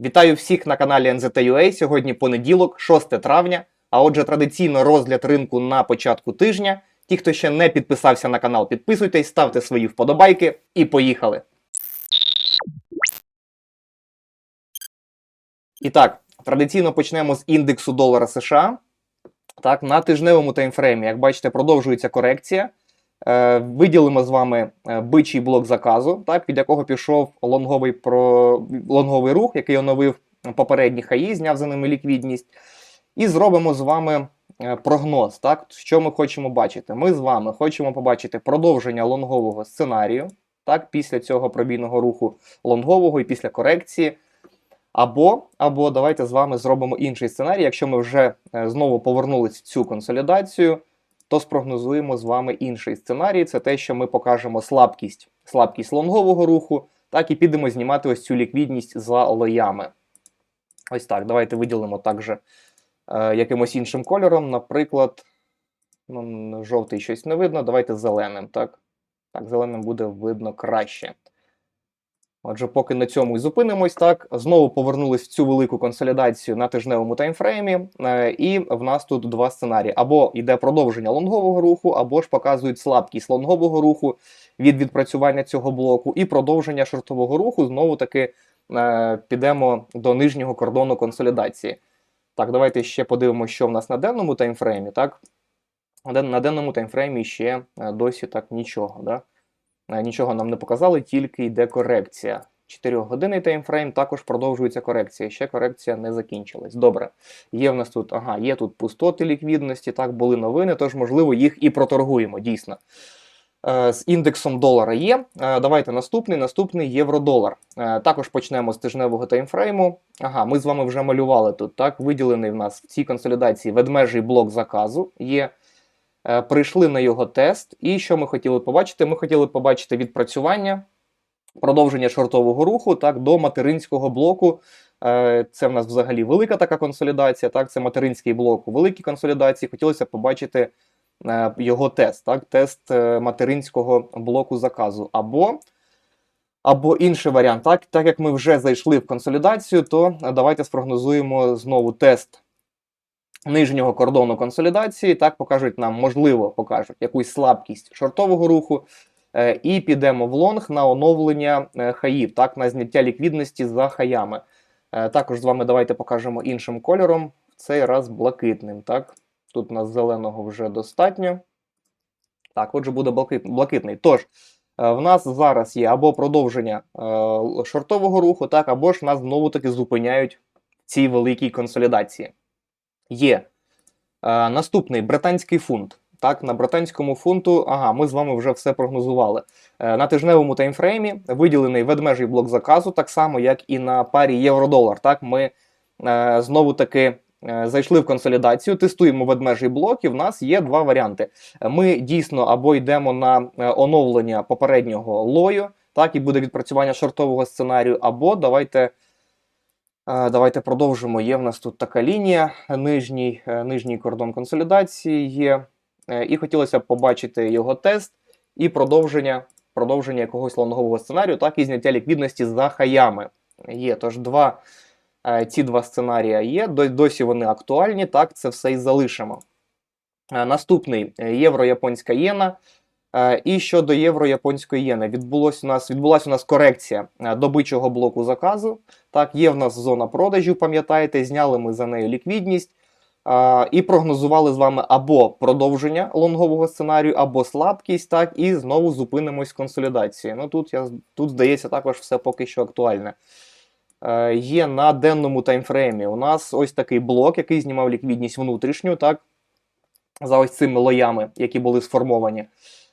Вітаю всіх на каналі NZTUA. Сьогодні понеділок, 6 травня. А отже, традиційно розгляд ринку на початку тижня. Ті, хто ще не підписався на канал, підписуйтесь, ставте свої вподобайки і поїхали. І так, традиційно почнемо з індексу долара США. Так, на тижневому таймфреймі, як бачите, продовжується корекція. Е, виділимо з вами е, бичий блок заказу, так, від якого пішов лонговий, про... лонговий рух, який оновив попередні хаї, зняв за ними ліквідність. І зробимо з вами е, прогноз, так, що ми хочемо бачити. Ми з вами хочемо побачити продовження лонгового сценарію, так, після цього пробійного руху лонгового і після корекції. Або, або давайте з вами зробимо інший сценарій. Якщо ми вже знову повернулись в цю консолідацію, то спрогнозуємо з вами інший сценарій. Це те, що ми покажемо слабкість, слабкість лонгового руху, так і підемо знімати ось цю ліквідність за лоями. Ось так. Давайте виділимо також е, якимось іншим кольором. Наприклад, ну, жовтий щось не видно. Давайте зеленим. Так, так зеленим буде видно краще. Отже, поки на цьому і зупинимось, так знову повернулись в цю велику консолідацію на тижневому таймфреймі, е, і в нас тут два сценарії: або йде продовження лонгового руху, або ж показують слабкість лонгового руху від відпрацювання цього блоку, і продовження шортового руху. Знову таки е, підемо до нижнього кордону консолідації. Так, давайте ще подивимося, що в нас на денному таймфреймі. Так, на денному таймфреймі ще е, досі так нічого. Да? Е, Нічого нам не показали, тільки йде корекція. 4-годинний таймфрейм також продовжується корекція. Ще корекція не закінчилась. Добре. Є в нас тут, ага, є тут пустоти ліквідності, так, були новини, тож, можливо, їх і проторгуємо, дійсно. Е, З індексом долара є. Е, Давайте наступний. Наступний євро-долар. Також почнемо з тижневого таймфрейму. Ага, ми з вами вже малювали тут. Так, виділений в нас в цій консолідації ведмежий блок заказу є. Е, Прийшли на його тест, і що ми хотіли побачити? Ми хотіли побачити відпрацювання, продовження шортового руху так, до материнського блоку. Е, Це в нас взагалі велика така консолідація. Так, це материнський блок у великій консолідації. Хотілося побачити е, його тест, так, тест материнського блоку заказу. Або, або інший варіант. Так, так як ми вже зайшли в консолідацію, то давайте спрогнозуємо знову тест нижнього кордону консолідації, так покажуть нам, можливо, покажуть якусь слабкість шортового руху, е, і підемо в лонг на оновлення е, хаїв, так, на зняття ліквідності за хаями. Е, також з вами давайте покажемо іншим кольором, в цей раз блакитним. Так? Тут у нас зеленого вже достатньо. Так, отже, буде блакит- блакитний. Тож, в нас зараз є або продовження шортового руху, так, або ж нас знову-таки зупиняють в цій великій консолідації. Є е, наступний британський фунт. Так, на британському фунту, ага, ми з вами вже все прогнозували. Е, на тижневому таймфреймі виділений ведмежий блок заказу, так само, як і на парі євро-долар. Так, ми е, знову таки е, зайшли в консолідацію, тестуємо ведмежий блок, і в нас є два варіанти. Ми дійсно або йдемо на е, оновлення попереднього лою, так, і буде відпрацювання шортового сценарію, або давайте. Давайте продовжимо. Є в нас тут така лінія, нижній, е, нижній кордон консолідації є. Е, І хотілося б побачити його тест і продовження, продовження якогось лонгового сценарію, так і зняття ліквідності за хаями. Є. Тож два, е, ці два сценарії є. Досі вони актуальні, так, це все і залишимо. Наступний євро-японська єна. Е, І щодо євро-японської єни, відбулось у нас відбулася у нас корекція е, добичого блоку заказу. Так, є в нас зона продажів, пам'ятаєте, зняли ми за нею ліквідність а, і прогнозували з вами або продовження лонгового сценарію, або слабкість, так, і знову зупинимось в консолідації. Ну тут я тут здається також все поки що актуальне. Е, є на денному таймфреймі. У нас ось такий блок, який знімав ліквідність внутрішню, так, за ось цими лоями, які були сформовані е,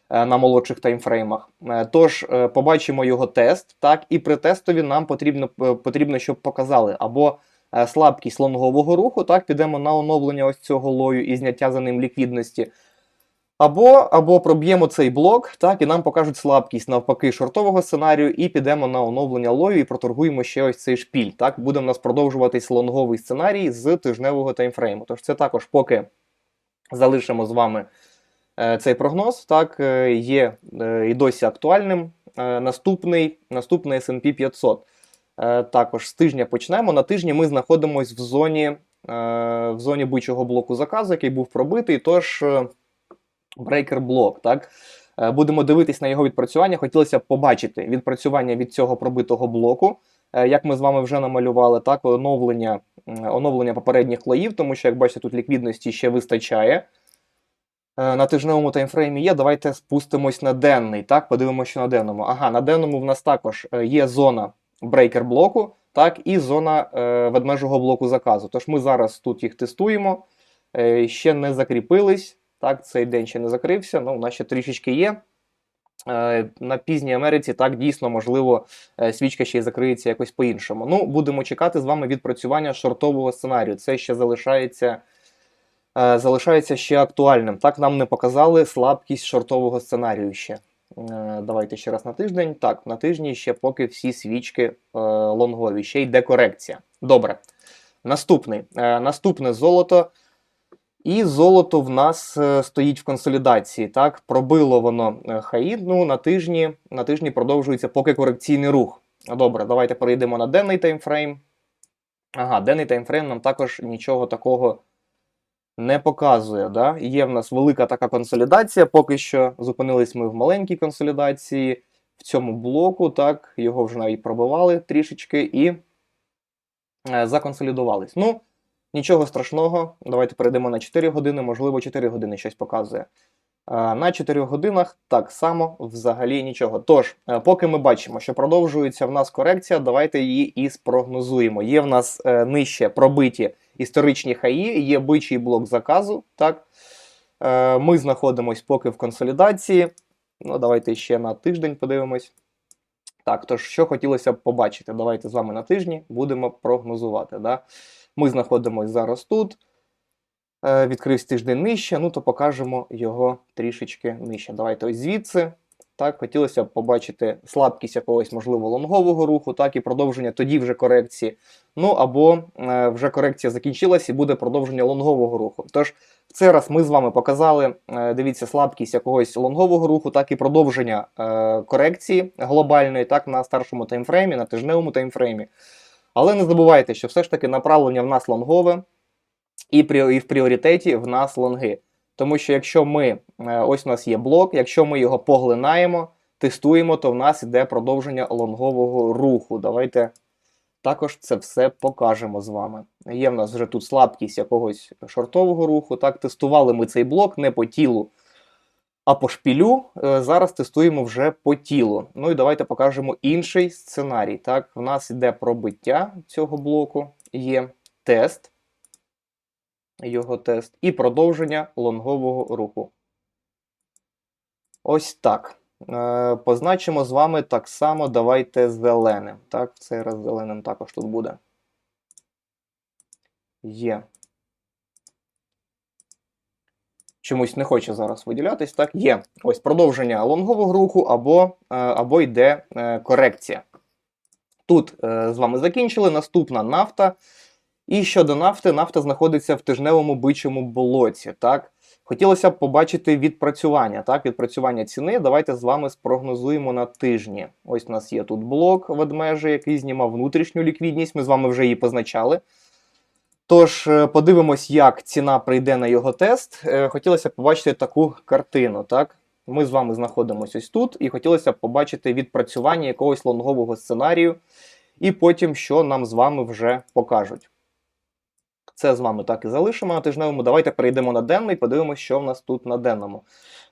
на молодших таймфреймах. Е, Тож е, побачимо його тест, так, і при тестові нам потрібно, е, потрібно щоб показали або е, слабкість лонгового руху, так, підемо на оновлення ось цього лою і зняття за ним ліквідності. Або, або проб'ємо цей блок, так, і нам покажуть слабкість навпаки шортового сценарію, і підемо на оновлення лою і проторгуємо ще ось цей шпіль. Так, буде в нас продовжуватись лонговий сценарій з тижневого таймфрейму. Тож це також поки залишимо з вами е, цей прогноз. Так, е, є е, і досі актуальним. Е, наступний, наступний S&P 500. Е, також з тижня почнемо. На тижні ми знаходимося в зоні, е, в зоні бичого блоку заказу, який був пробитий. Тож е, брейкер блок. Так? Е, Будемо дивитись на його відпрацювання. Хотілося б побачити відпрацювання від цього пробитого блоку, е, як ми з вами вже намалювали, так, оновлення, оновлення попередніх лоїв, тому що, як бачите, тут ліквідності ще вистачає. Е, На тижневому таймфреймі є. Давайте спустимось на денний. Так, подивимося, що на денному. Ага, на денному в нас також е, є зона брейкер блоку, так, і зона е, ведмежого блоку заказу. Тож ми зараз тут їх тестуємо. Е, ще не закріпились. Так, цей день ще не закрився, ну, у нас ще трішечки є. Е, на пізній Америці так дійсно можливо свічка ще й закриється якось по-іншому. Ну, будемо чекати з вами відпрацювання шортового сценарію. Це ще залишається, залишається ще актуальним. Так нам не показали слабкість шортового сценарію ще. Е, Давайте ще раз на тиждень. Так, на тижні ще поки всі свічки е, лонгові, ще йде корекція. Добре. Наступний. Е, наступне золото. І золото в нас е, стоїть в консолідації. Так, пробило воно е, хаї. Ну, на тижні, на тижні продовжується поки корекційний рух. Добре, давайте перейдемо на денний таймфрейм. Ага, денний таймфрейм нам також нічого такого не показує. Да? Є в нас велика така консолідація. Поки що зупинились ми в маленькій консолідації в цьому блоку. Так, його вже навіть пробивали трішечки і е, законсолідувались. Ну, Нічого страшного, давайте перейдемо на 4 години, можливо, 4 години щось показує. А, На 4 годинах так само взагалі нічого. Тож, е, поки ми бачимо, що продовжується в нас корекція, давайте її і спрогнозуємо. Є в нас е, нижче пробиті історичні хаї, є бичий блок заказу. Так? Е, Ми знаходимося поки в консолідації. Ну, Давайте ще на тиждень подивимось. Так, тож, що хотілося б побачити? Давайте з вами на тижні будемо прогнозувати. Да? Ми знаходимося зараз тут. Е, Відкрився тиждень нижче, ну то покажемо його трішечки нижче. Давайте ось звідси. Так, хотілося б побачити слабкість якогось, можливо, лонгового руху, так, і продовження тоді вже корекції. Ну або е, вже корекція закінчилась і буде продовження лонгового руху. Тож, в цей раз ми з вами показали, е, дивіться, слабкість якогось лонгового руху, так і продовження е, корекції глобальної, так, на старшому таймфреймі, на тижневому таймфреймі. Але не забувайте, що все ж таки направлення в нас лонгове, і, в пріоритеті в нас лонги. Тому що якщо ми, е, ось у нас є блок, якщо ми його поглинаємо, тестуємо, то в нас іде продовження лонгового руху. Давайте також це все покажемо з вами. Є в нас вже тут слабкість якогось шортового руху. Так, тестували ми цей блок не по тілу, а по шпілю. Е, Зараз тестуємо вже по тілу. Ну і давайте покажемо інший сценарій. Так, в нас іде пробиття цього блоку, є тест, його тест, і продовження лонгового руху. Ось так. Е, Позначимо з вами так само. Давайте зеленим. Так, в цей раз зеленим також тут буде. Є. Чомусь не хоче зараз виділятись. Так, є. Ось продовження лонгового руху або, е, або йде е, корекція. Тут з вами закінчили. Наступна нафта. І щодо нафти, нафта знаходиться в тижневому бичому болоті. Так? Хотілося б побачити відпрацювання. Так? Відпрацювання ціни. Давайте з вами спрогнозуємо на тижні. Ось у нас є тут блок ведмежі, який знімав внутрішню ліквідність. Ми з вами вже її позначали. Тож, е, подивимось, як ціна прийде на його тест. Е, Хотілося б побачити таку картину. Так? Ми з вами знаходимося ось тут, і хотілося б побачити відпрацювання якогось лонгового сценарію, і потім, що нам з вами вже покажуть. Це з вами так і залишимо на тижневому. Давайте перейдемо на денний, подивимося, що в нас тут на денному.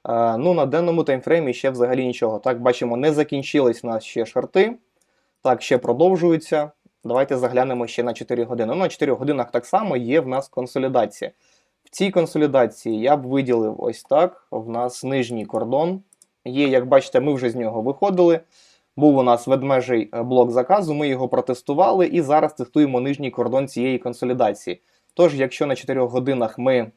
Е, ну, на денному таймфреймі ще взагалі нічого. Так, бачимо, не закінчились у нас ще шарти. Так, ще продовжуються. Давайте заглянемо ще на 4 години. Ну, на 4 годинах так само є в нас консолідація. В цій консолідації я б виділив ось так. В нас нижній кордон. Є, як бачите, ми вже з нього виходили. Був у нас ведмежий е, блок заказу, ми його протестували і зараз тестуємо нижній кордон цієї консолідації. Тож, якщо на 4 годинах ми е,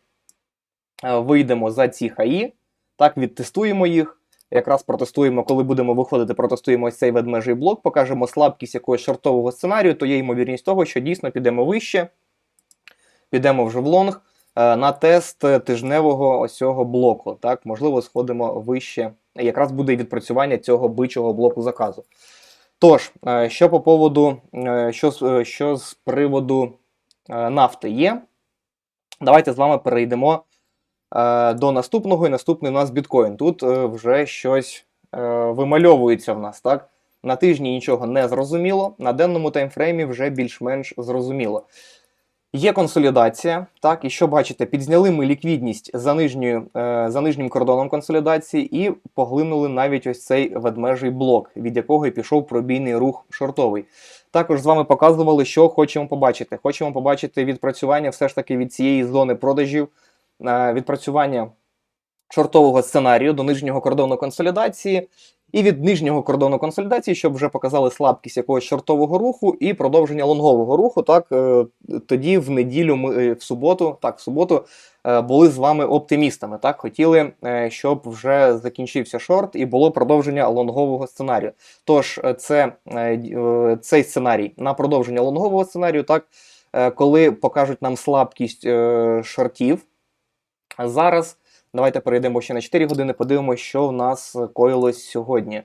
вийдемо за ці хаї, так, відтестуємо їх, якраз протестуємо, коли будемо виходити, протестуємо цей ведмежий блок, покажемо слабкість якогось шортового сценарію, то є ймовірність того, що дійсно підемо вище, підемо вже в лонг е, на тест тижневого ось цього блоку. Так, можливо, сходимо вище. Якраз буде відпрацювання цього бичого блоку заказу. Тож, е, що по поводу, що, що з приводу нафти є, давайте з вами перейдемо е, до наступного, і наступний у нас біткоін. Тут е, вже щось е, вимальовується в нас, так? На тижні нічого не зрозуміло, на денному таймфреймі вже більш-менш зрозуміло. Є консолідація, так, і що бачите, підзняли ми ліквідність за, нижньою, е, за нижнім кордоном консолідації і поглинули навіть ось цей ведмежий блок, від якого і пішов пробійний рух шортовий. Також з вами показували, що хочемо побачити. Хочемо побачити відпрацювання все ж таки від цієї зони продажів, е, відпрацювання шортового сценарію до нижнього кордону консолідації. І від нижнього кордону консолідації, щоб вже показали слабкість якогось шортового руху і продовження лонгового руху. Так е, тоді в неділю ми е, в суботу, так, в суботу були з вами оптимістами. Так, хотіли, е, щоб вже закінчився шорт і було продовження лонгового сценарію. Тож, е, це е, е, цей сценарій на продовження лонгового сценарію, так, е, коли покажуть нам слабкість е, шортів. Зараз давайте перейдемо ще на 4 години, подивимося, що в нас коїлось сьогодні.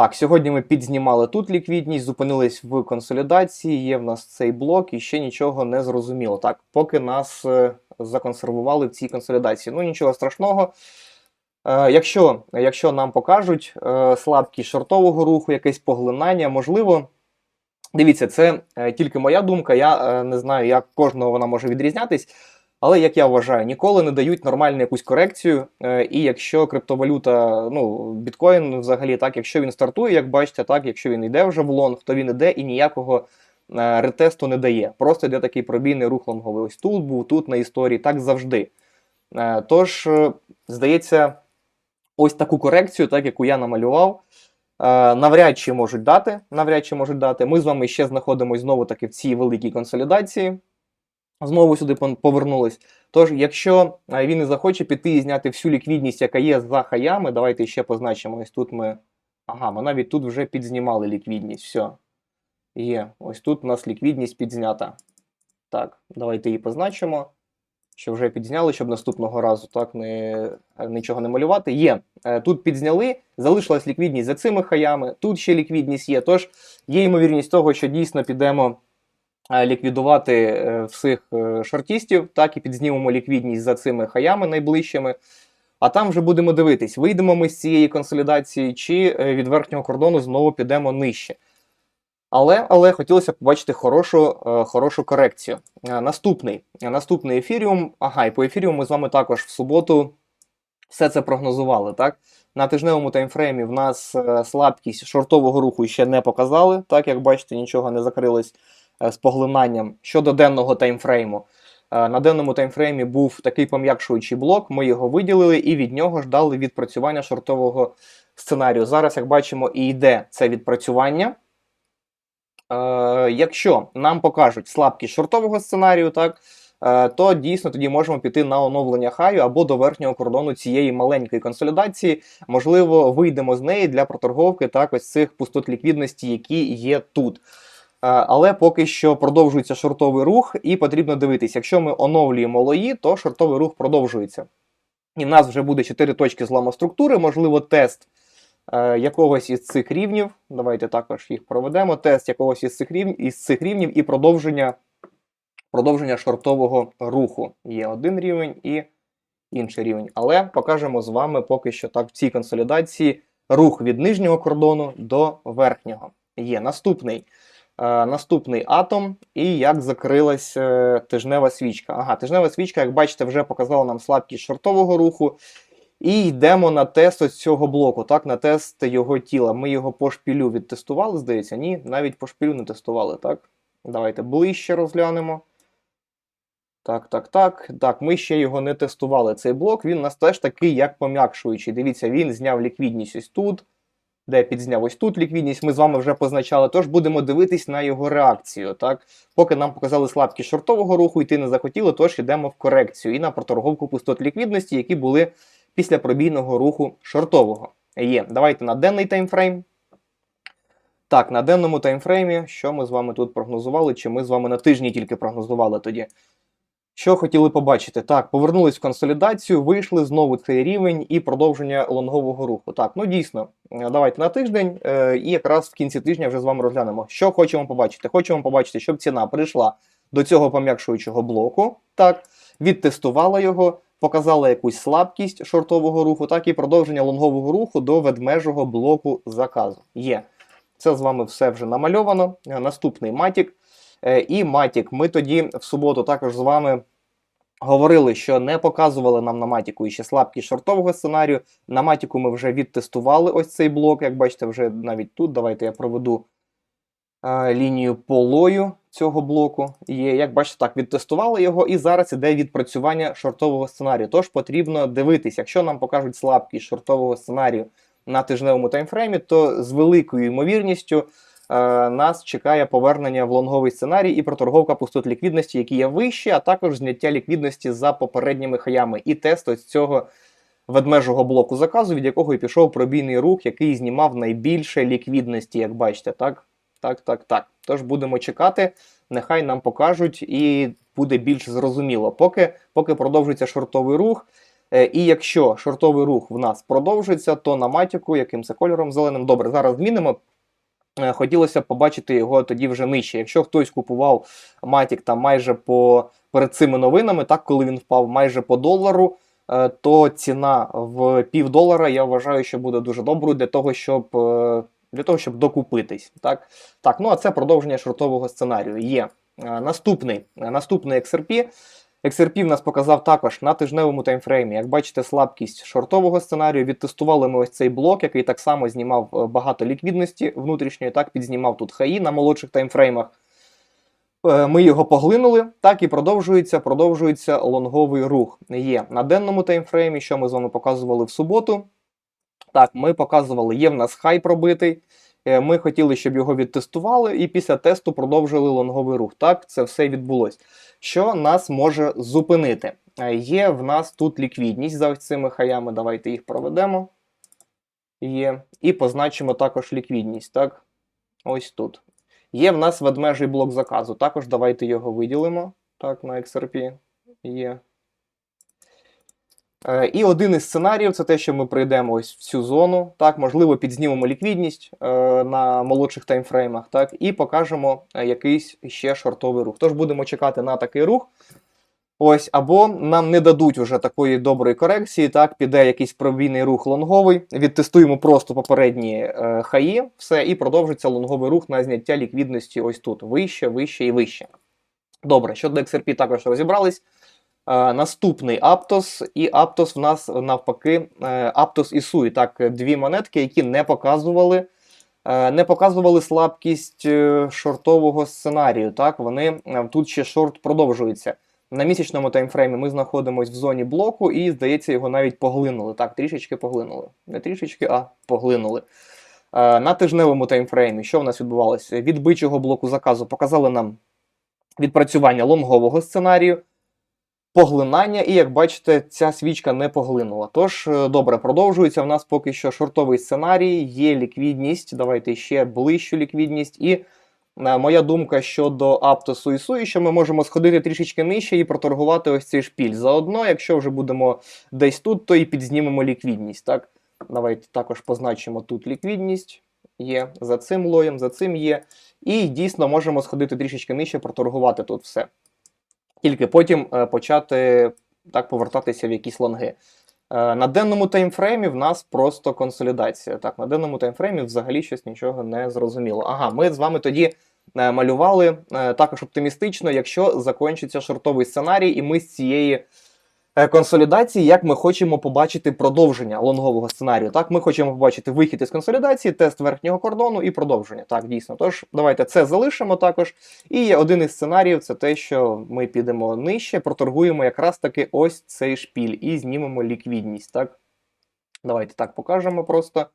Так, сьогодні ми підзнімали тут ліквідність, зупинились в консолідації, є в нас цей блок і ще нічого не зрозуміло. Так, поки нас е, законсервували в цій консолідації. Ну, нічого страшного. Е, якщо, якщо нам покажуть е, слабкість шортового руху, якесь поглинання, можливо. Дивіться, це тільки моя думка. Я не знаю, як кожного вона може відрізнятись. Але як я вважаю, ніколи не дають нормальну якусь корекцію. Е, і якщо криптовалюта, ну біткоін взагалі, так, якщо він стартує, як бачите, так, якщо він йде вже в лонг, то він іде і ніякого е, ретесту не дає. Просто йде такий пробійний рух лонговий. Ось тут був, тут на історії, так завжди. Е, тож, здається, ось таку корекцію, так яку я намалював. Навряд чи можуть дати. Навряд чи можуть дати. Ми з вами ще знаходимося знову таки в цій великій консолідації знову сюди повернулись. Тож, якщо е, він не захоче піти і зняти всю ліквідність, яка є за хаями, давайте ще позначимо. Ось тут ми. Ага, ми навіть тут вже підзнімали ліквідність. Все. Є. Ось тут у нас ліквідність підзнята. Так, давайте її позначимо. Що вже підзняли, щоб наступного разу так не, е, нічого не малювати. Є. Е, Тут підзняли, залишилась ліквідність за цими хаями, тут ще ліквідність є. Тож є ймовірність того, що дійсно підемо ліквідувати е, всіх е, шортістів, так і підзнімемо ліквідність за цими хаями найближчими. А там вже будемо дивитись, вийдемо ми з цієї консолідації, чи е, від верхнього кордону знову підемо нижче. Але, але хотілося побачити хорошу, е, хорошу корекцію. Е, Наступний, наступний ефіріум. Ага, і по ефіріуму ми з вами також в суботу все це прогнозували. Так? На тижневому таймфреймі в нас е, слабкість шортового руху ще не показали. Так, як бачите, нічого не закрилось е, з поглинанням щодо денного таймфрейму. Е, На денному таймфреймі був такий пом'якшуючий блок, ми його виділили і від нього ждали відпрацювання шортового сценарію. Зараз, як бачимо, і йде це відпрацювання. Е, якщо нам покажуть слабкість шортового сценарію, так, е, то дійсно тоді можемо піти на оновлення хаю або до верхнього кордону цієї маленької консолідації. Можливо, вийдемо з неї для проторговки так, ось цих пустот ліквідності, які є тут. Е, Але поки що продовжується шортовий рух, і потрібно дивитись, якщо ми оновлюємо лої, то шортовий рух продовжується. І в нас вже буде 4 точки зламу структури, можливо, тест е, якогось із цих рівнів. Давайте також їх проведемо. Тест якогось із цих рівнів, із цих рівнів і продовження, продовження шортового руху. Є один рівень і інший рівень. Але покажемо з вами поки що так в цій консолідації рух від нижнього кордону до верхнього. Є наступний. Е, наступний атом, і як закрилась е, тижнева свічка. Ага, тижнева свічка, як бачите, вже показала нам слабкість шортового руху. І йдемо на тест ось цього блоку, так, на тест його тіла. Ми його по шпілю відтестували, здається, ні, навіть по шпілю не тестували, так? Давайте ближче розглянемо. Так, так, так. Так, ми ще його не тестували. Цей блок, він у нас теж такий, як пом'якшуючий. Дивіться, він зняв ліквідність ось тут, де підзняв ось тут ліквідність, ми з вами вже позначали. Тож будемо дивитись на його реакцію. Так? Поки нам показали слабкість шортового руху, йти не захотіли, тож йдемо в корекцію і на проторговку пустот ліквідності, які були після пробійного руху шортового. Є. Давайте на денний таймфрейм. Так, на денному таймфреймі, що ми з вами тут прогнозували, чи ми з вами на тижні тільки прогнозували тоді? Що хотіли побачити? Так, повернулись в консолідацію, вийшли знову цей рівень і продовження лонгового руху. Так, ну дійсно, е, давайте на тиждень, е, і якраз в кінці тижня вже з вами розглянемо, що хочемо побачити. Хочемо побачити, щоб ціна прийшла до цього пом'якшуючого блоку, так, відтестувала його, показала якусь слабкість шортового руху, так і продовження лонгового руху до ведмежого блоку заказу. Є. Це з вами все вже намальовано. Е, Наступний матік. Е, І матік. Ми тоді в суботу також з вами говорили, що не показували нам на матіку ще слабкість шортового сценарію. На матіку ми вже відтестували ось цей блок. Як бачите, вже навіть тут. Давайте я проведу е, лінію полою цього блоку. Є, як бачите, так, відтестували його, і зараз іде відпрацювання шортового сценарію. Тож потрібно дивитись, якщо нам покажуть слабкість шортового сценарію на тижневому таймфреймі, то з великою ймовірністю нас чекає повернення в лонговий сценарій і проторговка пустот ліквідності, які є вищі, а також зняття ліквідності за попередніми хаями. І тест ось цього ведмежого блоку заказу, від якого і пішов пробійний рух, який знімав найбільше ліквідності, як бачите, так? Так, так, так. Тож будемо чекати, нехай нам покажуть, і буде більш зрозуміло. Поки, поки продовжується шортовий рух. Е, І якщо шортовий рух в нас продовжується, то на матіку, яким це кольором зеленим, добре, зараз змінимо. Е, Хотілося б побачити його тоді вже нижче. Якщо хтось купував матік там майже по перед цими новинами, так коли він впав майже по долару, е, то ціна в пів долара, я вважаю, що буде дуже доброю для того, щоб е, для того, щоб докупитись. Так, так ну а це продовження шортового сценарію. Є наступний, наступний XRP. XRP в нас показав також на тижневому таймфреймі. Як бачите, слабкість шортового сценарію. Відтестували ми ось цей блок, який так само знімав е, багато ліквідності внутрішньої, так підзнімав тут хаї на молодших таймфреймах. Е, Ми його поглинули, так і продовжується, продовжується лонговий рух. Є на денному таймфреймі, що ми з вами показували в суботу. Так, ми показували, є в нас хай пробитий. Е, Ми хотіли, щоб його відтестували, і після тесту продовжили лонговий рух. Так, це все відбулось. Що нас може зупинити? Е, Є в нас тут ліквідність за цими хаями. Давайте їх проведемо. Є. І позначимо також ліквідність. Так, ось тут. Є в нас ведмежий блок заказу. Також давайте його виділимо. Так, на XRP. Є. Е, І один із сценаріїв це те, що ми прийдемо ось в цю зону. Так, можливо, підзнімемо ліквідність е, на молодших таймфреймах, так, і покажемо е, якийсь ще шортовий рух. Тож будемо чекати на такий рух. Ось, або нам не дадуть уже такої доброї корекції, так, піде якийсь пробійний рух лонговий, відтестуємо просто попередні е, хаї, все, і продовжиться лонговий рух на зняття ліквідності ось тут, вище, вище і вище. Добре, щодо XRP також розібрались. Е, наступний Аптос, і Аптос в нас навпаки е, Аптос і Sui. Так, дві монетки, які не показували. е, Не показували слабкість шортового сценарію. Так, вони тут ще шорт продовжується. На місячному таймфреймі ми знаходимося в зоні блоку, і, здається, його навіть поглинули. Так, трішечки поглинули. Не трішечки, а поглинули. На тижневому таймфреймі, що в нас відбувалося? Від бичого блоку заказу показали нам відпрацювання лонгового сценарію поглинання, і як бачите, ця свічка не поглинула. Тож, е, добре, продовжується в нас поки що шортовий сценарій, є ліквідність. Давайте ще ближчу ліквідність. І е, моя думка щодо Аптосу і Суї, що ми можемо сходити трішечки нижче і проторгувати ось цей шпіль. Заодно, якщо вже будемо десь тут, то і підзнімемо ліквідність. Так? Давайте також позначимо тут ліквідність. Є за цим лоєм, за цим є. І дійсно можемо сходити трішечки нижче, проторгувати тут все тільки потім е, почати так повертатися в якісь лонги. Е, на денному таймфреймі в нас просто консолідація. Так, на денному таймфреймі взагалі щось нічого не зрозуміло. Ага, ми з вами тоді е, малювали також оптимістично, якщо закінчиться шортовий сценарій, і ми з цієї консолідації, як ми хочемо побачити продовження лонгового сценарію. Так, ми хочемо побачити вихід із консолідації, тест верхнього кордону і продовження. Так, дійсно. Тож, давайте це залишимо також. І один із сценаріїв це те, що ми підемо нижче, проторгуємо якраз таки ось цей шпіль і знімемо ліквідність. Так? Давайте так покажемо просто.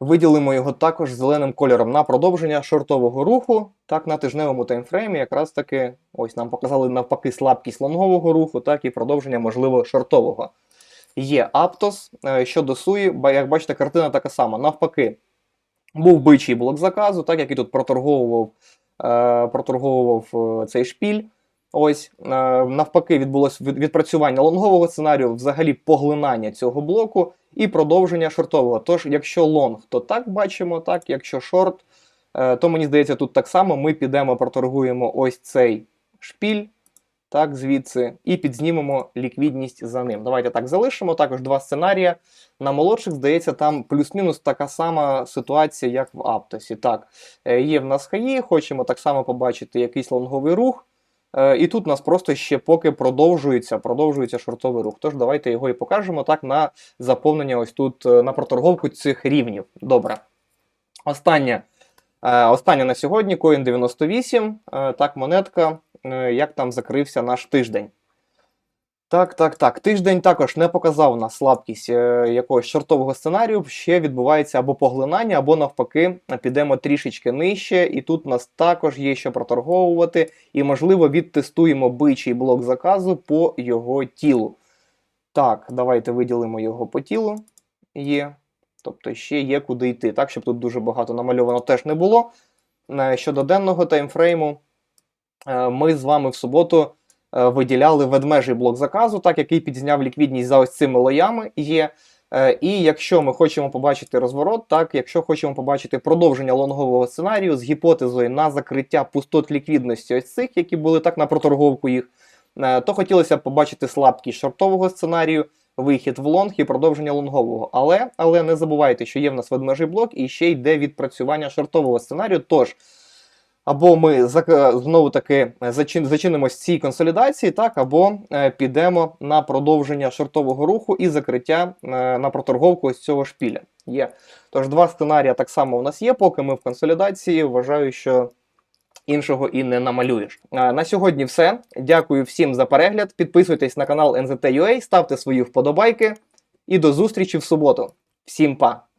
Виділимо його також зеленим кольором на продовження шортового руху. Так, на тижневому таймфреймі якраз таки ось нам показали навпаки слабкість лонгового руху, так і продовження, можливо, шортового. Є Аптос е, щодо Суї, ба- як бачите, картина така сама. Навпаки, був бичий блок заказу, так, який тут проторговував, е, проторговував е, цей шпіль. Ось е, навпаки, відбулось від- відпрацювання лонгового сценарію, взагалі поглинання цього блоку і продовження шортового. Тож, якщо лонг, то так бачимо, так, якщо шорт, е, то мені здається, тут так само ми підемо, проторгуємо ось цей шпіль, так, звідси, і підзнімемо ліквідність за ним. Давайте так залишимо. Також два сценарії. На молодших, здається, там плюс-мінус така сама ситуація, як в Аптосі. Так, е, є в нас хаї, хочемо так само побачити якийсь лонговий рух. Е, І тут у нас просто ще поки продовжується, продовжується шортовий рух. Тож давайте його і покажемо так на заповнення ось тут е, на проторговку цих рівнів. Добре. Останнє, остання останнє на сьогодні Coin 98. Е, Так, монетка. Е, Як там закрився наш тиждень? Так, так, так. Тиждень також не показав на слабкість е, якогось шортового сценарію. Ще відбувається або поглинання, або навпаки, підемо трішечки нижче. І тут нас також є що проторговувати. І, можливо, відтестуємо бичий блок заказу по його тілу. Так, давайте виділимо його по тілу. Є. Тобто ще є куди йти. Так, щоб тут дуже багато намальовано теж не було. Е, Щодо денного таймфрейму, е, ми з вами в суботу виділяли ведмежий блок заказу, так, який підзняв ліквідність за ось цими лоями є. Е, І якщо ми хочемо побачити розворот, так, якщо хочемо побачити продовження лонгового сценарію з гіпотезою на закриття пустот ліквідності ось цих, які були так на проторговку їх, е, то хотілося б побачити слабкість шортового сценарію, вихід в лонг і продовження лонгового. Але, але не забувайте, що є в нас ведмежий блок і ще йде відпрацювання шортового сценарію. Тож або ми знову таки зачин, зачинимось цій консолідації, так, або е, підемо на продовження шортового руху і закриття е, на проторговку ось цього шпіля. Є. Тож два сценарії так само у нас є, поки ми в консолідації. Вважаю, що іншого і не намалюєш. Е, На сьогодні все. Дякую всім за перегляд. Підписуйтесь на канал NZT.ua, ставте свої вподобайки і до зустрічі в суботу. Всім па!